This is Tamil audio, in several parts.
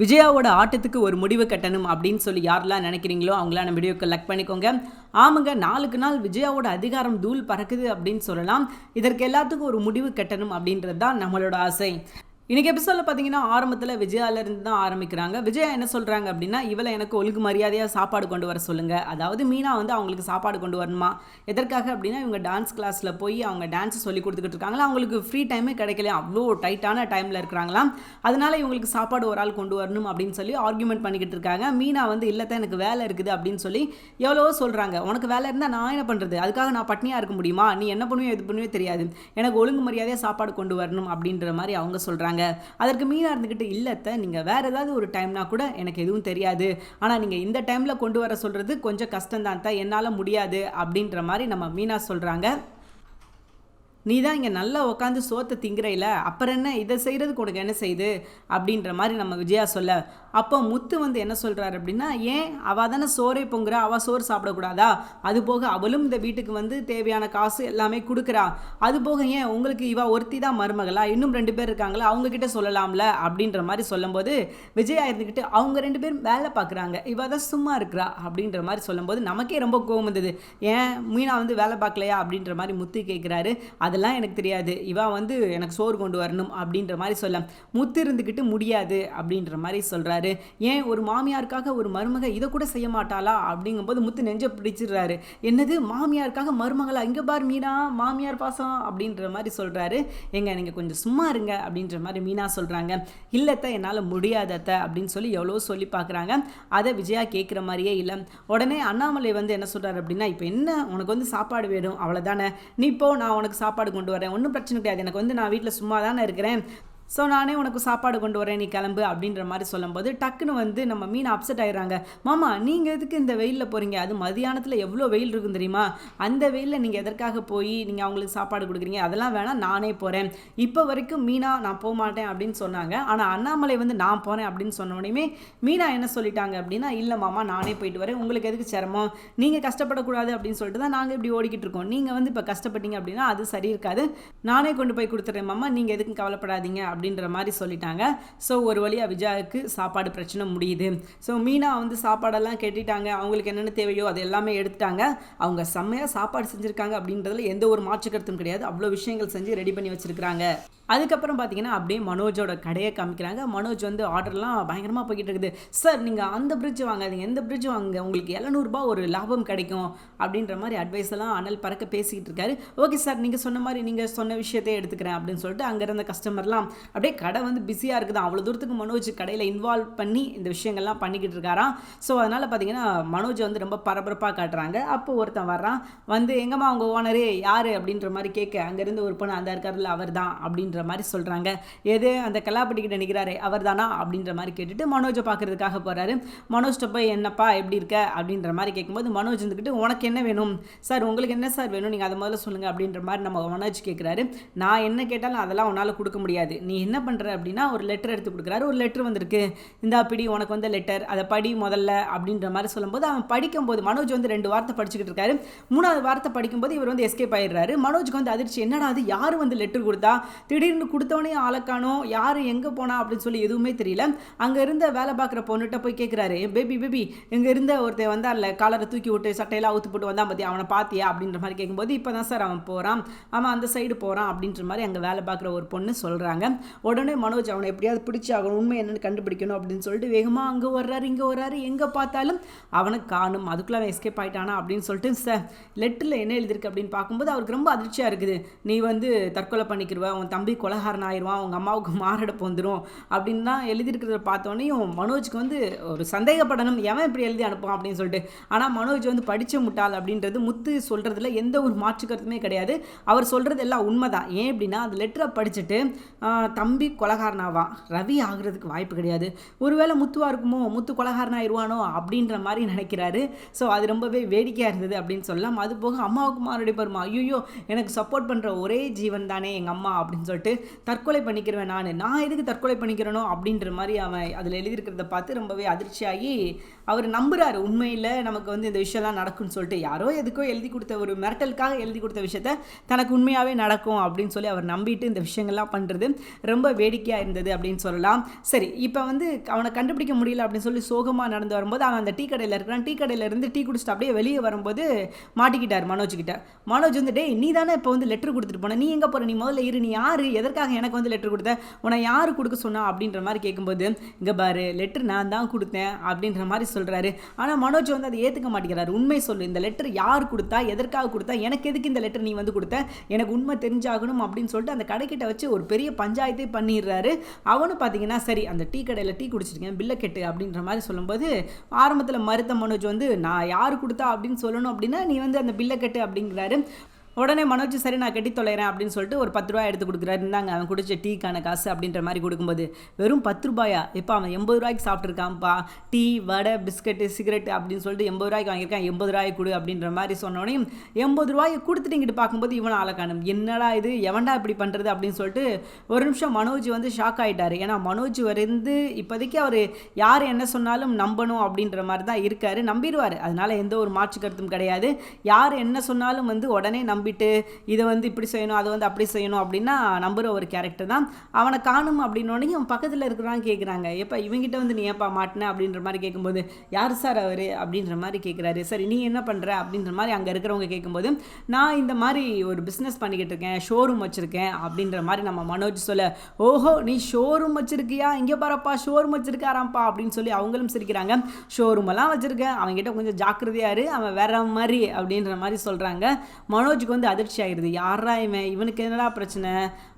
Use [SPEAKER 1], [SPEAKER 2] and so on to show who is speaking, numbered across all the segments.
[SPEAKER 1] விஜயாவோட ஆட்டத்துக்கு ஒரு முடிவு கட்டணும் அப்படின்னு சொல்லி யாரெல்லாம் நினைக்கிறீங்களோ அவங்களாம் நம்ம வீடியோக்கு லக் பண்ணிக்கோங்க. ஆமாங்க நாளுக்கு நாள் விஜயாவோட அதிகாரம் தூள் பறக்குது அப்படின்னு சொல்லலாம். இதற்கு எல்லாத்துக்கும் ஒரு முடிவு கட்டணும் அப்படின்றது தான் நம்மளோட ஆசை. இன்னைக்கு எபிசோடில் பார்த்தீங்கன்னா ஆரம்பத்தில் விஜயாலேருந்து தான் ஆரம்பிக்கிறாங்க. விஜயா என்ன சொல்கிறாங்க அப்படின்னா இவளை எனக்கு ஒழுங்கு மரியாதையாக சாப்பாடு கொண்டு வர சொல்லுங்கள் அதாவது மீனா வந்து அவங்களுக்கு சாப்பாடு கொண்டு வரணுமா? எதற்காக அப்படின்னா இவங்க டான்ஸ் கிளாஸில் போய் அவங்க டான்ஸ் சொல்லி கொடுத்துக்கிட்டு இருக்காங்களா? அவங்களுக்கு ஃப்ரீ டைமே கிடைக்கல. அவ்வளோ டைட்டான டைமில் இருக்கிறாங்களாம். அதனால இவங்களுக்கு சாப்பாடு ஒரு ஆள் கொண்டு வரணும் அப்படின்னு சொல்லி ஆர்குமெண்ட் பண்ணிக்கிட்டு இருக்காங்க. மீனா வந்து இல்லைத்தான் எனக்கு வேலை இருக்குது அப்படின்னு சொல்லி எவ்வளவோ சொல்கிறாங்க உனக்கு வேலை இருந்தால் நான் என்ன பண்ணுறது அதுக்காக நான் பட்னியாக இருக்க முடியுமா? நீ என்ன பண்ணுவே எது பண்ணுவே தெரியாது. எனக்கு ஒழுங்கு மரியாதையாக சாப்பாடு கொண்டு வரணும் அப்படின்ற மாதிரி அவங்க சொல்கிறாங்க அதற்கு மீனாக இருந்துக்கிட்டு இல்லத்த நீங்கள் வேறு ஏதாவது ஒரு டைம்னா கூட எனக்கு எதுவும் தெரியாது. ஆனால் நீங்கள் இந்த டைமில் கொண்டு வர சொல்கிறது கொஞ்சம் கஷ்டம்தான் தான் என்னால் முடியாது அப்படின்ற மாதிரி நம்ம மீனா சொல்கிறாங்க நீ தான் இங்கே நல்லா உட்காந்து சோத்தை திங்குறையில அப்புறம் என்ன? இதை செய்கிறதுக்கு உனக்கு என்ன செய்யுது அப்படின்ற மாதிரி நம்ம விஜயா சொல்ல அப்போ முத்து வந்து என்ன சொல்கிறாரு அப்படின்னா ஏன் அவள் தானே சோறே பொங்குறா அவள் சோறு சாப்பிடக்கூடாதா? அது போக அவளும் இந்த வீட்டுக்கு வந்து தேவையான காசு எல்லாமே கொடுக்குறா. அது போக ஏன் உங்களுக்கு இவ ஒருத்தி தான் மருமகளா? இன்னும் ரெண்டு பேர் இருக்காங்களா? அவங்க கிட்ட சொல்லலாம்ல? அப்படின்ற மாதிரி சொல்லும்போது விஜயா இருந்துக்கிட்டு அவங்க ரெண்டு பேரும் வேலை பார்க்குறாங்க இவ தான் சும்மா இருக்கிறா? அப்படின்ற மாதிரி சொல்லும்போது நமக்கே ரொம்ப கோவம் வந்தது. ஏன் மீனா வந்து வேலை பார்க்கலையா அப்படின்ற மாதிரி முத்து கேட்குறாரு அதெல்லாம் எனக்கு தெரியாது. இவா வந்து எனக்கு சோறு கொண்டு வரணும். அப்படின்ற மாதிரி சொல்ல முத்து இருந்துக்கிட்டு முடியாது. அப்படின்ற மாதிரி சொல்கிறார் ஏன் ஒரு மாமியாருக்காக ஒரு மருமக இதை கூட செய்ய மாட்டாளா? அப்படிங்கும்போது முத்து நெஞ்ச பிடிச்சிடுறாரு. என்னது? மாமியாருக்காக மருமகளா? இங்கே பார் மீனா மாமியார் பாசம் அப்படின்ற மாதிரி சொல்கிறாரு எங்க நீங்கள் கொஞ்சம் சும்மா இருங்க அப்படின்ற மாதிரி மீனா சொல்கிறாங்க இல்லைத்த என்னால் முடியாதத்த அப்படின்னு சொல்லி எவ்வளோ சொல்லி பார்க்குறாங்க. அதை விஜயா கேட்குற மாதிரியே இல்லை. உடனே அண்ணாமலை வந்து என்ன சொல்கிறார் அப்படின்னா இப்போ என்ன? உனக்கு வந்து சாப்பாடு வேணும். அவ்வளோதானே நீ இப்போ நான் உனக்கு சாப்பாடு கொண்டு வரேன். ஒன்றும் பிரச்சனை கிடையாது. எனக்கு வந்து நான் வீட்டில் சும்மா தானே இருக்கிறேன். ஸோ நானே உனக்கு சாப்பாடு கொண்டு வரேன் நீ கிளம்பு அப்படின்ற மாதிரி சொல்லும்போது டக்குன்னு வந்து நம்ம மீன் அப்செட் ஆயிடுறாங்க. மாமா நீங்கள் எதுக்கு இந்த வெயிலில் போகிறீங்க அது மதியானத்தில் எவ்வளோ வெயில் இருக்கும் தெரியுமா? அந்த வெயிலில் நீங்கள் எதற்காக போய் நீங்கள் அவங்களுக்கு சாப்பாடு கொடுக்குறீங்க? அதெல்லாம் வேணாம் நானே போகிறேன் இப்போ வரைக்கும் மீனா நான் போக மாட்டேன் அப்படின்னு சொன்னாங்க. ஆனால் அண்ணாமலை வந்து நான் போகிறேன் அப்படின்னு சொன்ன உடனே மீனா என்ன சொல்லிட்டாங்க அப்படின்னா இல்லை மாமா நானே போயிட்டு வரேன். உங்களுக்கு எதுக்கு சிரமம்? நீங்கள் கஷ்டப்படக்கூடாது அப்படின்னு சொல்லிட்டு தான் நாங்கள் இப்படி ஓடிக்கிட்டு இருக்கோம். நீங்கள் வந்து இப்போ கஷ்டப்பட்டீங்க அப்படின்னா அது சரி இருக்காது. நானே கொண்டு போய் கொடுத்துட்றேன் மாமா. நீங்கள் எதுக்கும் கவலைப்படாதீங்க அப்படின்ற மாதிரி சொல்லிட்டாங்க. ஸோ ஒரு வழியாக விஜயாவுக்கு சாப்பாடு பிரச்சனை முடியுது. ஸோ மீனா வந்து சாப்பாடெல்லாம் கேட்டுட்டாங்க. அவங்களுக்கு என்னென்ன தேவையோ அது எல்லாமே எடுத்துட்டாங்க. அவங்க செம்மையாக சாப்பாடு செஞ்சுருக்காங்க அப்படின்றதுல எந்த ஒரு மாற்று கருத்தும் கிடையாது. அவ்வளோ விஷயங்கள் செஞ்சு ரெடி பண்ணி வச்சுருக்காங்க அதுக்கப்புறம் பார்த்தீங்கன்னா அப்படியே மனோஜோட கடையை காமிக்கிறாங்க. மனோஜ் வந்து ஆர்டர்லாம் பயங்கரமாக போய்கிட்டு இருக்குது. சார் நீங்கள் அந்த பிரிட்ஜ் வாங்காதீங்க. எந்த பிரிட்ஜ் வாங்குங்க. உங்களுக்கு எழுநூறுபா ஒரு லாபம் கிடைக்கும். அப்படின்ற மாதிரி அட்வைஸ் எல்லாம் அனல் பறக்க பேசிக்கிட்டு இருக்காரு. ஓகே சார் நீங்கள் சொன்ன மாதிரி நீங்கள் சொன்ன விஷயத்தையே எடுத்துக்கிறேன். அப்படின்னு சொல்லிட்டு அங்கே இருந்த கஸ்டமர்லாம் அப்படியே கடை வந்து பிஸியாக இருக்குது. அவ்வளோ தூரத்துக்கு மனோஜ் கடையில் இன்வால்வ் பண்ணி இந்த விஷயங்கள்லாம் பண்ணிக்கிட்டு இருக்காராம் ஸோ அதனால் பார்த்தீங்கன்னா மனோஜ் வந்து ரொம்ப பரபரப்பாக காட்டுறாங்க. அப்போ ஒருத்தன் வர்றான். வந்து எங்கம்மா அவங்க ஓனரே யார்? அப்படின்ற மாதிரி கேட்க அங்கேருந்து ஒரு பொண்ணு அந்த இருக்கார்ல அவர் தான் அப்படின்ற மாதிரி சொல்கிறாங்க எது? அந்த கலாப்பட்டிக்கிட்ட நிற்கிறாரே அவர் தானா அப்படின்ற மாதிரி கேட்டுட்டு மனோஜை பார்க்கறதுக்காக போகிறாரு மனோஜ்கிட்ட போய் என்னப்பா எப்படி இருக்க? அப்படின்ற மாதிரி கேட்கும்போது மனோஜ் இருந்துக்கிட்டு உனக்கு என்ன வேணும்? சார் உங்களுக்கு என்ன சார் வேணும்? நீங்கள் அதை முதல்ல சொல்லுங்கள் அப்படின்ற மாதிரி நம்ம மனோஜ் கேட்குறாரு நான் என்ன கேட்டாலும் அதெல்லாம் உன்னால் கொடுக்க முடியாது. நீ என்ன பண்ணுற அப்படின்னா ஒரு லெட்டர் எடுத்து கொடுக்குறாரு. ஒரு லெட்டர் வந்திருக்கு. இந்தா பிடி உனக்கு வந்த லெட்டர் அதை படி முதல்ல அப்படின்ற மாதிரி சொல்லும்போது அவன் படிக்கும்போது மனோஜ் வந்து ரெண்டு வார்த்தை படிச்சுக்கிட்டு இருக்காரு. மூணாவது வார்த்தை படிக்கும்போது இவர் வந்து எஸ்கேப் ஆயிடுறாரு. மனோஜ்க்கு வந்து அதிர்ச்சி. என்னடா அது? யார் வந்து லெட்டர் கொடுத்தா? திடீர்னு கொடுத்தவனே ஆளக்கானோ? யார் எங்கே போனா? அப்படின்னு சொல்லி எதுவுமே தெரியல. அங்கே இருந்த வேலை பார்க்குற பொண்ணுகிட்ட போய் கேட்குறாரு பேபி பேபி இங்கே இருந்த ஒருத்தன் வந்தான்ல காலரை தூக்கி விட்டு சட்டையெல்லாம் அவுத்து போட்டு வந்தான் பற்றி அவனை பார்த்தியா அப்படின்ற மாதிரி கேட்கும்போது இப்போ தான் சார் அவன் போகிறான் அவன் அந்த சைடு போகிறான் அப்படின்ற மாதிரி அங்கே வேலை பார்க்குற ஒரு பொண்ணு சொல்கிறாங்க உடனே மனோஜ் அவனை எப்படியாவது பிடிச்சி ஆகணும் உண்மை என்னன்னு கண்டுபிடிக்கணும் அப்படின்னு சொல்லிட்டு வேகமாக அங்கே வர்றாரு இங்கே வர்றாரு எங்கே பார்த்தாலும் அவனை காணும் அதுக்குள்ளே அவன் எஸ்கேப் ஆகிட்டானா அப்படின்னு சொல்லிட்டு சார் லெட்டரில் என்ன எழுதிருக்கு அப்படின்னு பார்க்கும்போது அவருக்கு ரொம்ப அதிர்ச்சியாக இருக்குது. நீ வந்து தற்கொலை பண்ணிக்கிருவ உன் தம்பி கொலகாரன் ஆயிடுவான் அவங்க அம்மாவுக்கு மாரடைப்பு வந்துடும் அப்படின்னு தான் எழுதியிருக்கிறத பார்த்தோன்னையும் மனோஜ்க்கு வந்து ஒரு சந்தேகப்படணும் எவன் இப்படி எழுதி அனுப்புவான்? அப்படின்னு சொல்லிட்டு. ஆனால் மனோஜ் வந்து படித்த முட்டாள் அப்படின்றது முத்து சொல்கிறதுல எந்த ஒரு மாற்று கருத்துமே கிடையாது. அவர் சொல்கிறது எல்லாம் உண்மை தான் ஏன் அப்படின்னா அந்த லெட்டரை படிச்சுட்டு தம்பி கொலகாரனாவான் ரவி ஆகுறதுக்கு வாய்ப்பு கிடையாது. ஒருவேளை முத்துவாக இருக்குமோ? முத்து கொலகாரனாயிருவானோ? அப்படின்ற மாதிரி நினைக்கிறாரு. ஸோ அது ரொம்பவே வேடிக்கையாக இருந்தது அப்படின்னு சொல்லலாம். அது போக அம்மாவுக்கு மாறுடைய பெருமா ஐயோ எனக்கு சப்போர்ட் பண்ணுற ஒரே ஜீவன் தானே எங்கள் அம்மா? அப்படின்னு சொல்லிட்டு தற்கொலை பண்ணிக்கிறேன் நான். நான் எதுக்கு தற்கொலை பண்ணிக்கிறேனோ? அப்படின்ற மாதிரி அவன் அதில் எழுதியிருக்கிறத பார்த்து ரொம்பவே அதிர்ச்சியாகி அவர் நம்புகிறாரு உண்மையில் நமக்கு வந்து இந்த விஷயம்லாம் நடக்கும்னு சொல்லிட்டு. யாரோ எதுக்கோ எழுதி கொடுத்த ஒரு மிரட்டலுக்காக எழுதி கொடுத்த விஷயத்த தனக்கு உண்மையாகவே நடக்கும் அப்படின்னு சொல்லி அவர் நம்பிட்டு இந்த விஷயங்கள்லாம் பண்ணுறது ரொம்ப வேடிக்கையாக இருந்தது அப்படின்னு சொல்லலாம். சரி இப்போ வந்து அவனை கண்டுபிடிக்க முடியல அப்படின்னு சொல்லி சோகமாக நடந்து வரும்போது அவன் அந்த டீ கடையில் இருக்கிறான். டீ கடையில் இருந்து டீ குடிச்சிட்டு அப்படியே வெளியே வரும்போது மாட்டிக்கிட்டார் மனோஜ் கிட்ட. மனோஜ் வந்து டே நீ தானே இப்போ வந்து லெட்டர் கொடுத்துட்டு போன? நீ எங்கே போகிற நீ முதல்ல இரு. நீ யார்? எதற்காக எனக்கு வந்து லெட்டர் கொடுத்த? உன்னை யார் கொடுக்க சொன்னா? அப்படின்ற மாதிரி கேட்கும்போது இங்கே பாரு லெட்டர் நான் தான் கொடுத்தேன் அப்படின்ற மாதிரி சொல்கிறாரு ஆனால் மனோஜ் வந்து அதை ஏற்றுக்க மாட்டேங்கிறார். உண்மை சொல்லு இந்த லெட்டர் யார் கொடுத்தா? எதற்காக கொடுத்தா? எனக்கு எதுக்கு இந்த லெட்டர் நீ வந்து கொடுத்த? எனக்கு உண்மை தெரிஞ்சாகணும் அப்படின்னு சொல்லிட்டு அந்த கடைக்கிட்ட வச்சு ஒரு பெரிய பஞ்சாயத்தே பண்ணிடுறாரு. அவனும் பார்த்தீங்கன்னா சரி அந்த டீ கடையில் டீ குடிச்சிருக்கேன் பில்லை கெட்டு அப்படின்ற மாதிரி சொல்லும்போது ஆரம்பத்தில் மருத்த மனோஜ் வந்து நான் யார் கொடுத்தா அப்படின்னு சொல்லணும் அப்படின்னா நீ வந்து அந்த பில்லை கெட்டு அப்படிங்கிறாரு. உடனே மனோஜ் சரி நான் கட்டி தொலைகிறேன் அப்படின்னு சொல்லிட்டு ஒரு பத்து ரூபா எடுத்து கொடுக்குறாரு. இருந்தாங்க அவன் குடிச்ச டீக்கான காசு அப்படின்ற மாதிரி கொடுக்கும்போது வெறும் பத்து ரூபாயா? இப்போ அவன் எண்பது ரூபாய்க்கு சாப்பிட்ருக்கான்ப்பா டீ வடை பிஸ்கட்டு சிகரெட் அப்படின்னு சொல்லிட்டு எண்பது ரூபாய்க்கு வாங்கியிருக்கான். எண்பது ரூபாய் கொடு அப்படின்ற மாதிரி சொன்னோடனே எண்பது ரூபாயை கொடுத்துட்டு இங்கிட்டு பார்க்கும்போது இவன் ஆளக்கானும் என்னடா இது? எவன்டா இப்படி பண்ணுறது அப்படின்னு சொல்லிட்டு ஒரு நிமிஷம் மனோஜ் வந்து ஷாக் ஆகிட்டார் ஏன்னா மனோஜ் வரைந்து இப்போதைக்கு அவர் யார் என்ன சொன்னாலும் நம்பணும் அப்படின்ற மாதிரி தான் இருக்கார். நம்பிடுவார். அதனால் எந்த ஒரு மாற்று கருத்தும் கிடையாது. யார் என்ன சொன்னாலும் வந்து உடனே நம்பி நம்பிட்டு இதை வந்து இப்படி செய்யணும் அதை வந்து அப்படி செய்யணும் அப்படின்னா நம்புகிற ஒரு கேரக்டர் தான். அவனை காணும் அப்படின்னோடனே அவன் பக்கத்தில் இருக்கிறான் கேட்குறாங்க எப்போ இவங்கிட்ட வந்து நீ ஏப்பா மாட்டின அப்படின்ற மாதிரி கேட்கும்போது யார் சார் அவர்? அப்படின்ற மாதிரி கேட்குறாரு சரி நீ என்ன பண்ணுற அப்படின்ற மாதிரி அங்கே இருக்கிறவங்க கேட்கும்போது நான் இந்த மாதிரி ஒரு பிஸ்னஸ் பண்ணிக்கிட்டு இருக்கேன் ஷோரூம் வச்சுருக்கேன் அப்படின்ற மாதிரி நம்ம மனோஜ் சொல்ல ஓஹோ நீ ஷோரூம் வச்சுருக்கியா? இங்கே பாரப்பா ஷோரூம் வச்சுருக்காராம்ப்பா அப்படின்னு சொல்லி அவங்களும் சிரிக்கிறாங்க. ஷோரூம் எல்லாம் வச்சுருக்கேன். அவங்ககிட்ட கொஞ்சம் ஜாக்கிரதையாக இரு. அவன் வேற மாதிரி அப்படின்ற மாதிரி சொல்கிறாங்க மனோஜுக்கு வந்து அதிர்ச்சி ஆயிடுது. யாரா இவன்? இவனுக்கு என்னடா பிரச்சனை?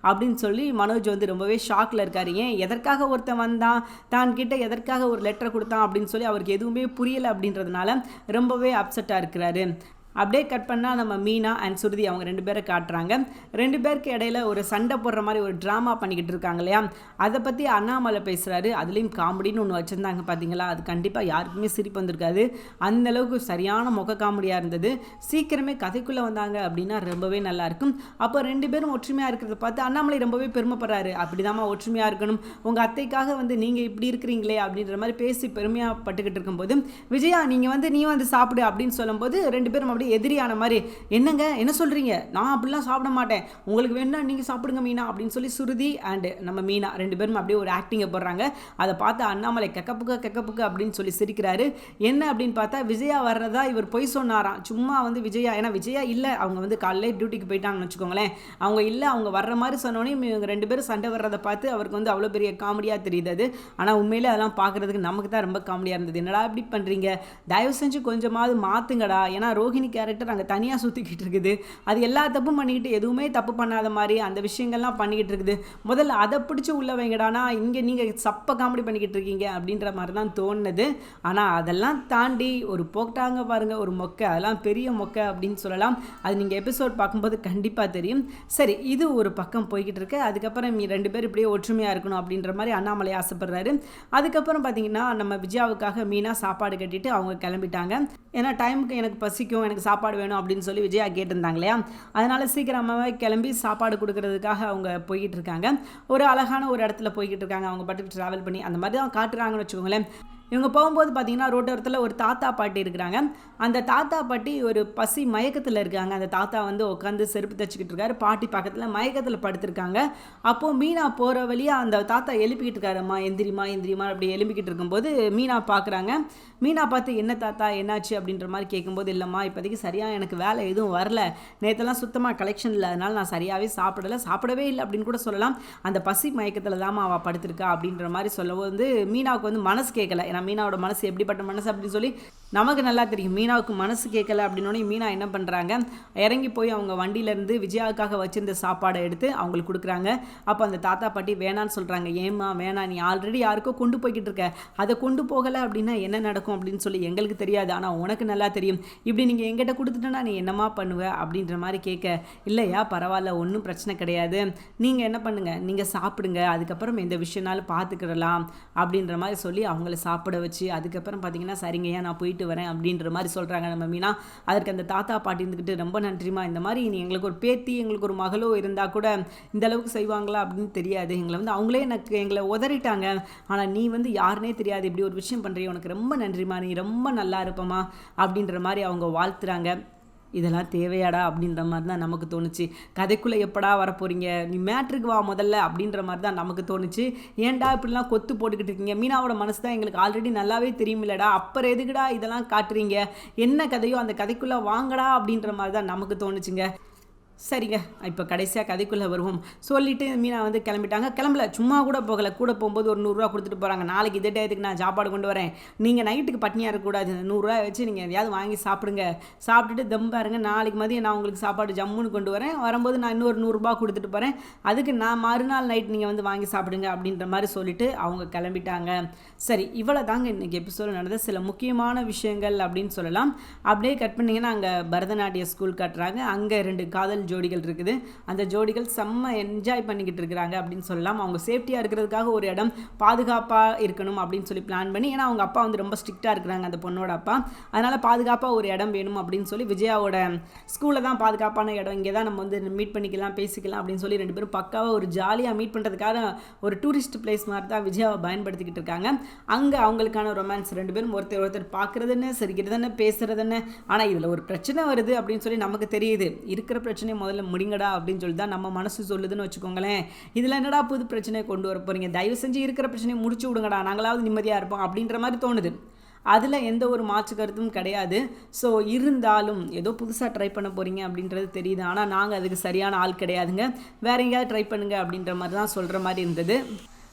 [SPEAKER 1] அப்படின்னு சொல்லி மனோஜ் வந்து ரொம்பவே ஷாக்கில் இருக்காரு. ஏன்? எதற்காக ஒருத்தன் வந்தான்? தான் கிட்ட எதற்காக ஒரு லெட்டர் கொடுத்தான்? அப்படின்னு சொல்லி அவருக்கு எதுவுமே புரியலை அப்படின்றதுனால ரொம்பவே அப்செட்டாக இருக்கிறாரு. அப்படியே கட் பண்ணால் நம்ம மீனா அண்ட் சுருதி அவங்க ரெண்டு பேரை காட்டுறாங்க. ரெண்டு பேருக்கு இடையில ஒரு சண்டை போடுற மாதிரி ஒரு ட்ராமா பண்ணிக்கிட்டு இருக்காங்க இல்லையா? அதை பற்றி அண்ணாமலை பேசுகிறாரு அதுலேயும் காமெடின்னு ஒன்று வச்சுருந்தாங்க பார்த்தீங்களா அது கண்டிப்பாக யாருக்குமே சிரிப்பு வந்திருக்காது. அந்தளவுக்கு சரியான முக காமெடியாக இருந்தது. சீக்கிரமே கதைக்குள்ளே வந்தாங்க அப்படின்னா ரொம்பவே நல்லாயிருக்கும் அப்போ ரெண்டு பேரும் ஒற்றுமையாக இருக்கிறத பார்த்து அண்ணாமலை ரொம்பவே பெருமைப்படுறாரு. அப்படிதாம்மா ஒற்றுமையாக இருக்கணும். உங்கள் அத்தைக்காக வந்து நீங்கள் இப்படி இருக்கிறீங்களே அப்படின்ற மாதிரி பேசி பெருமையாக பட்டுக்கிட்டு இருக்கும்போது விஜயா நீங்கள் வந்து நீ வந்து சாப்பிடு அப்படின்னு சொல்லும்போது ரெண்டு பேரும் அப்படியே எதிரியான மாதிரி என்னங்க? என்ன சொல்கிறீங்க நான் அப்படிலாம் சாப்பிட மாட்டேன். உங்களுக்கு வேணா நீங்கள் சாப்பிடுங்க மீனா அப்படின்னு சொல்லி சுருதி அண்டு நம்ம மீனா ரெண்டு பேரும் அப்படியே ஒரு ஆக்டிங்கை போடுறாங்க. அதை பார்த்து அண்ணாமலை கெக்கப்புக்க கெக்கப்புக்க அப்படின்னு சொல்லி சிரிக்கிறாரு. என்ன? அப்படின்னு பார்த்தா விஜயா வர்றதா? இவர் பொய் சொன்னாராம். சும்மா வந்து விஜயா ஏன்னா விஜயா இல்லை. அவங்க வந்து காலையிலே டியூட்டிக்கு போயிட்டாங்கன்னு வச்சுக்கோங்களேன். அவங்க இல்லை அவங்க வர்ற மாதிரி சொன்னோன்னே இவங்க ரெண்டு பேரும் சண்டை வர்றதை பார்த்து அவருக்கு வந்து அவ்வளோ பெரிய காமெடியாக தெரியுது. அது ஆனால் உண்மையிலே அதெல்லாம் பார்க்குறதுக்கு நமக்கு தான் ரொம்ப காமெடியாக இருந்தது. என்னடா இப்படி பண்ணுறீங்க தயவு செஞ்சு கொஞ்சமாவது மாற்றுங்கடா ஏன்னா ரோஹிணி கேரக்டர் அங்கே தனியாக சுற்றிக்கிட்டு இருக்குது. அது எல்லா தப்பும் பண்ணிக்கிட்டு எதுவுமே தப்பு பண்ணாத மாதிரி அந்த விஷயங்கள்லாம் பண்ணிக்கிட்டு இருக்குது. முதல்ல அதை பிடிச்சி உள்ள வைங்கடானா இங்கே நீங்கள் சப்ப காமெடி பண்ணிக்கிட்டு இருக்கீங்க அப்படின்ற மாதிரி தான் தோணுது. ஆனால் அதெல்லாம் தாண்டி ஒரு போட்டாங்க பாருங்கள் ஒரு மொக்கை. அதெல்லாம் பெரிய மொக்கை அப்படின்னு சொல்லலாம். அது நீங்கள் எபிசோட் பார்க்கும்போது கண்டிப்பாக தெரியும். சரி இது ஒரு பக்கம் போய்கிட்டு இருக்கு. அதுக்கப்புறம் ரெண்டு பேர் இப்படியே ஒற்றுமையாக இருக்கணும் அப்படின்ற மாதிரி அண்ணாமலை ஆசைப்படுறாரு. அதுக்கப்புறம் பார்த்தீங்கன்னா நம்ம விஜயாவுக்காக மீனாக சாப்பாடு கட்டிட்டு அவங்க கிளம்பிட்டாங்க. ஏன்னா டைமுக்கு எனக்கு பசிக்கும் எனக்கு சாப்பாடு வேணும் அப்படின்னு சொல்லி விஜயா கேட்டிருந்தாங்க இல்லையா அதனால் சீக்கிரமாகவே கிளம்பி சாப்பாடு கொடுக்கறதுக்காக அவங்க போய்கிட்டு இருக்காங்க. ஒரு அழகான ஒரு இடத்துல போய்கிட்டு இருக்காங்க. அவங்க பாட்டுக்கு ட்ராவல் பண்ணி அந்த மாதிரி தான் காட்டுறாங்கன்னு வச்சுக்கோங்களேன். இவங்க போகும்போது பார்த்தீங்கன்னா ரோட்டோரத்தில் ஒரு தாத்தா பாட்டி இருக்கிறாங்க. அந்த தாத்தா பாட்டி ஒரு பசி மயக்கத்தில் இருக்காங்க. அந்த தாத்தா வந்து உட்காந்து செருப்பு தைச்சிக்கிட்டு இருக்காரு. பாட்டி பக்கத்தில் மயக்கத்தில் படுத்திருக்காங்க. அப்போது மீனா போகிற வழியாக அந்த தாத்தா எழுப்பிக்கிட்டு இருக்காருமா எந்திரிமா எந்திரிமா அப்படி எழுப்பிக்கிட்டு இருக்கும்போது மீனா பார்க்குறாங்க மீனா பார்த்து என்ன தாத்தா என்னாச்சு? அப்படின்ற மாதிரி கேட்கும்போது இல்லைம்மா இப்போதைக்கு சரியாக எனக்கு வேலை எதுவும் வரல. நேற்றுலாம் சுத்தமாக கலெக்ஷன் இல்லை. அதனால் நான் சரியாகவே சாப்பிடலை. சாப்பிடவே இல்லை அப்படின்னு கூட சொல்லலாம். அந்த பசி மயக்கத்தில் தாம்மா அவள் படுத்திருக்கா அப்படின்ற மாதிரி சொல்லவும் வந்து மீனாவுக்கு வந்து மனசு கேட்கல ஏன்னா மீனாவோட மனசு எப்படிப்பட்ட மனசு அப்படின்னு சொல்லி நமக்கு நல்லா தெரியும். மீனாவுக்கு மனசு கேட்கல அப்படின்னோடனே மீனா என்ன பண்ணுறாங்க இறங்கி போய் அவங்க வண்டியிலேருந்து விஜயாவுக்காக வச்சிருந்த சாப்பாடை எடுத்து அவங்களுக்கு கொடுக்குறாங்க. அப்போ அந்த தாத்தா பாட்டி வேணான்னு சொல்கிறாங்க ஏம்மா வேணா நீ ஆல்ரெடி யாருக்கோ கொண்டு போய்கிட்டு இருக்க. அதை கொண்டு போகலை அப்படின்னா என்ன நடக்கும் அப்படின்னு சொல்லி எங்களுக்கு தெரியாது. ஆனால் உனக்கு நல்லா தெரியும். இப்படி நீங்கள் எங்கிட்ட கொடுத்துட்டேன்னா நீ என்னம்மா பண்ணுவ அப்படின்ற மாதிரி கேட்க இல்லையா பரவாயில்ல ஒன்றும் பிரச்சனை கிடையாது. நீங்கள் என்ன பண்ணுங்கள் நீங்கள் சாப்பிடுங்க. அதுக்கப்புறம் எந்த விஷயம்னாலும் பார்த்துக்கிடலாம். அப்படின்ற மாதிரி சொல்லி அவங்கள சாப்பிட வச்சு அதுக்கப்புறம் பார்த்தீங்கன்னா சரிங்கய்யா நான் போயிட்டு வரேன் அப்படின்ற மாதிரி சொல்கிறாங்க நம்ம மீனா. அதற்கு அந்த தாத்தா பாட்டி இருந்துக்கிட்டு ரொம்ப நன்றிமா இந்த மாதிரி நீ எங்களுக்கு ஒரு பேத்தி எங்களுக்கு ஒரு மகளோ இருந்தால் கூட இந்த அளவுக்கு செய்வாங்களா? அப்படின்னு தெரியாது. எங்களை வந்து அவங்களே எனக்கு எங்களை உதறிட்டாங்க. ஆனால் நீ வந்து யாருனே தெரியாது இப்படி ஒரு விஷயம் பண்ணுறிய உனக்கு ரொம்ப நன்றிமா நீ ரொம்ப நல்லா இருப்பமா அப்படின்ற மாதிரி அவங்க வாழ்த்துறாங்க. இதெல்லாம் தேவையாடா அப்படின்ற மாதிரி தான் நமக்கு தோணுச்சு. கதைக்குள்ளே எப்படா வரப்போகிறீங்க நீ மேட்ருக்கு வா முதல்ல அப்படின்ற மாதிரி தான் நமக்கு தோணுச்சு. ஏன்டா இப்படிலாம் கொத்து போட்டுக்கிட்டு இருக்கீங்க? மீனாவோட மனசு தான் எங்களுக்கு ஆல்ரெடி நல்லாவே தெரியுமில்லடா. அப்புறம் எதுக்குடா இதெல்லாம் காட்டுறீங்க? என்ன கதையோ அந்த கதைக்குள்ளே வாங்கடா அப்படின்ற மாதிரி தான் நமக்கு தோணுச்சுங்க. சரிங்க இப்போ கடைசியாக கதைக்குள்ளே வருவோம். சொல்லிவிட்டு மீனா வந்து கிளம்பிட்டாங்க. கிளம்பல சும்மா கூட போகலை. கூட போகும்போது ஒரு நூறுரூவா கொடுத்துட்டு போகிறாங்க நாளைக்கு இதே டயத்துக்கு நான் சாப்பாடு கொண்டு வரேன். நீங்கள் நைட்டுக்கு பட்னியாக இருக்கக்கூடாது. நூறுரூவா வச்சு நீங்கள் எதையாவது வாங்கி சாப்பிடுங்க. சாப்பிட்டுட்டு தம் பாருங்க நாளைக்கு மதியம் நான் உங்களுக்கு சாப்பாடு ஜம்முன்னு கொண்டு வரேன். வரும்போது நான் இன்னொரு நூறுரூபா கொடுத்துட்டு போகிறேன் அதுக்கு நான் மறுநாள் நைட் நீங்கள் வந்து வாங்கி சாப்பிடுங்க அப்படின்ற மாதிரி சொல்லிவிட்டு அவங்க கிளம்பிட்டாங்க. சரி இவ்வளோ தாங்க இன்றைக்கி எபிசோடு நடந்த சில முக்கியமான விஷயங்கள் அப்படின்னு சொல்லலாம். அப்படியே கட் பண்ணிங்கன்னா அங்கே பரதநாட்டிய ஸ்கூல் கட்டுறாங்க. அங்கே ரெண்டு காதல் ஜோடிகள் இருக்குது. அந்த ஜோடிகள் செம்ம என்ஜாய் பண்ணிக்கிட்டு இருக்கிறாங்க அப்படின்னு சொல்லலாம். அவங்க சேஃப்டியாக இருக்கிறதுக்காக ஒரு இடம் பாதுகாப்பாக இருக்கணும் அப்படின்னு சொல்லி பிளான் பண்ணி ஏன்னா அவங்க அப்பா வந்து ரொம்ப ஸ்ட்ரிக்டாக இருக்கிறாங்க அந்த பொண்ணோட அப்பா. அதனால் பாதுகாப்பாக ஒரு இடம் வேணும் அப்படின்னு சொல்லி விஜயாவோட ஸ்கூலில் தான் பாதுகாப்பான இடம் இங்கே தான் நம்ம வந்து மீட் பண்ணிக்கலாம் பேசிக்கலாம் அப்படின்னு சொல்லி ரெண்டு பேரும் பக்காவாக ஒரு ஜாலியாக மீட் பண்ணுறதுக்காக ஒரு டூரிஸ்ட் பிளேஸ் மாதிரி தான் விஜயாவை பயன்படுத்திக்கிட்டு இருக்காங்க. அங்கே அவங்களுக்கான ரொமான்ஸ் ரெண்டு பேரும் ஒருத்தர் ஒருத்தர் பார்க்குறதுன்னு சிரிக்கிறதுன்னு பேசுகிறதுன்னு ஆனால் இதில் ஒரு பிரச்சனை வருது அப்படின்னு சொல்லி நமக்கு தெரியுது. இருக்கிற பிரச்சனையை முதல்ல முடிங்கடா அப்படின்னு சொல்லி தான் நம்ம மனசு சொல்லுதுன்னு வச்சுக்கோங்களேன். இதில் என்னடா புது பிரச்சனையை கொண்டு வர போகிறீங்க தயவு செஞ்சு இருக்கிற பிரச்சனையை முடிச்சு விடுங்கடா. நாங்களாவது நிம்மதியாக இருப்போம் அப்படின்ற மாதிரி தோணுது. அதில் எந்த ஒரு மாற்று கருத்தும் கிடையாது. ஸோ இருந்தாலும் ஏதோ புதுசாக ட்ரை பண்ண போகிறீங்க அப்படின்றது தெரியுது. ஆனால் நாங்கள் அதுக்கு சரியான ஆள் கிடையாதுங்க. வேறு எங்கேயாவது ட்ரை பண்ணுங்க அப்படின்ற மாதிரி தான் சொல்கிற மாதிரி இருந்தது.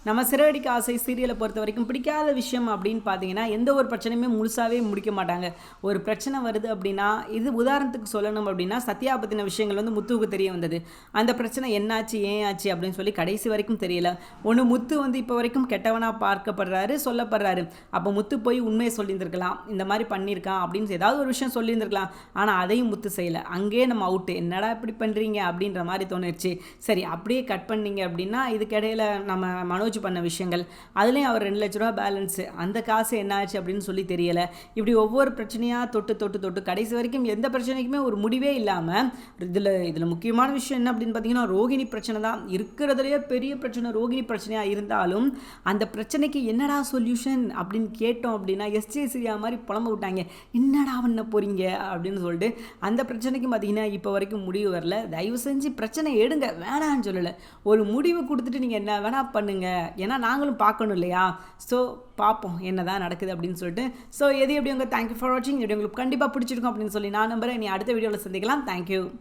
[SPEAKER 1] நம்ம சிறகடிக்கு ஆசை சீரியலை பொறுத்த வரைக்கும் பிடிக்காத விஷயம் அப்படின்னு பார்த்தீங்கன்னா எந்த ஒரு பிரச்சனையுமே முழுசாகவே முடிக்க மாட்டாங்க. ஒரு பிரச்சனை வருது அப்படின்னா இது உதாரணத்துக்கு சொல்லணும் அப்படின்னா சத்யா பற்றின விஷயங்கள் வந்து முத்துவுக்கு தெரிய வந்தது. அந்த பிரச்சனை என்னாச்சு ஏன் ஆச்சு அப்படின்னு சொல்லி கடைசி வரைக்கும் தெரியல. ஒன்று முத்து வந்து இப்போ வரைக்கும் கெட்டவனாக பார்க்கப்படுறாரு சொல்லப்படுறாரு. அப்போ முத்து போய் உண்மையை சொல்லியிருந்திருக்கலாம். இந்த மாதிரி பண்ணியிருக்கான் அப்படின்னு ஏதாவது ஒரு விஷயம் சொல்லியிருந்திருக்கலாம். ஆனால் அதையும் முத்து செய்யலை. அங்கேயே நம்ம அவுட்டு என்னடா இப்படி பண்ணுறீங்க அப்படின்ற மாதிரி தோணுச்சு சரி அப்படியே கட் பண்ணீங்க அப்படின்னா இதுக்கிடையில் நம்ம மனோஜ் பண்ண விஷயங்கள். அதுலேயும் அவர் ரெண்டு லட்ச ரூபா பேலன்ஸு அந்த காசு என்ன ஆச்சு அப்படின்னு சொல்லி தெரியலை. இப்படி ஒவ்வொரு பிரச்சனையாக தொட்டு தொட்டு தொட்டு கடைசி வரைக்கும் எந்த பிரச்சனைக்குமே ஒரு முடிவே இல்லாமல் இதில் இதில் முக்கியமான விஷயம் என்ன அப்படின்னு பார்த்தீங்கன்னா ரோகிணி பிரச்சனை தான். இருக்கிறதுலையே பெரிய பிரச்சனை ரோகிணி பிரச்சனையாக இருந்தாலும் அந்த பிரச்சனைக்கு என்னடா சொல்யூஷன் அப்படின்னு கேட்டோம் அப்படின்னா எஸ்ஜே சிரியா மாதிரி புலம்ப விட்டாங்க. என்னடா பண்ண போகிறீங்க அப்படின்னு சொல்லிட்டு அந்த பிரச்சனைக்கும் பார்த்தீங்கன்னா இப்போ வரைக்கும் முடிவு வரல. தயவு செஞ்சு பிரச்சனை எடுங்க. வேணான்னு சொல்லலை. ஒரு முடிவு கொடுத்துட்டு நீங்கள் என்ன வேணால் பண்ணுங்கள் ஏன்னா நாங்களும் பார்க்கணும் இல்லையா? ஸோ பார்ப்போம் என்ன தான் நடக்குது அப்படின்னு சொல்லிட்டு. ஸோ எது எப்படி உங்கள் தேங்க்யூ ஃபார் வாட்சிங் எப்படி உங்களுக்கு கண்டிப்பாக பிடிச்சிருக்கும் அப்படின்னு சொல்லி நான் நம்புகிறேன் நீ அடுத்த வீடியோவில் சந்திக்கலாம். தேங்க்யூ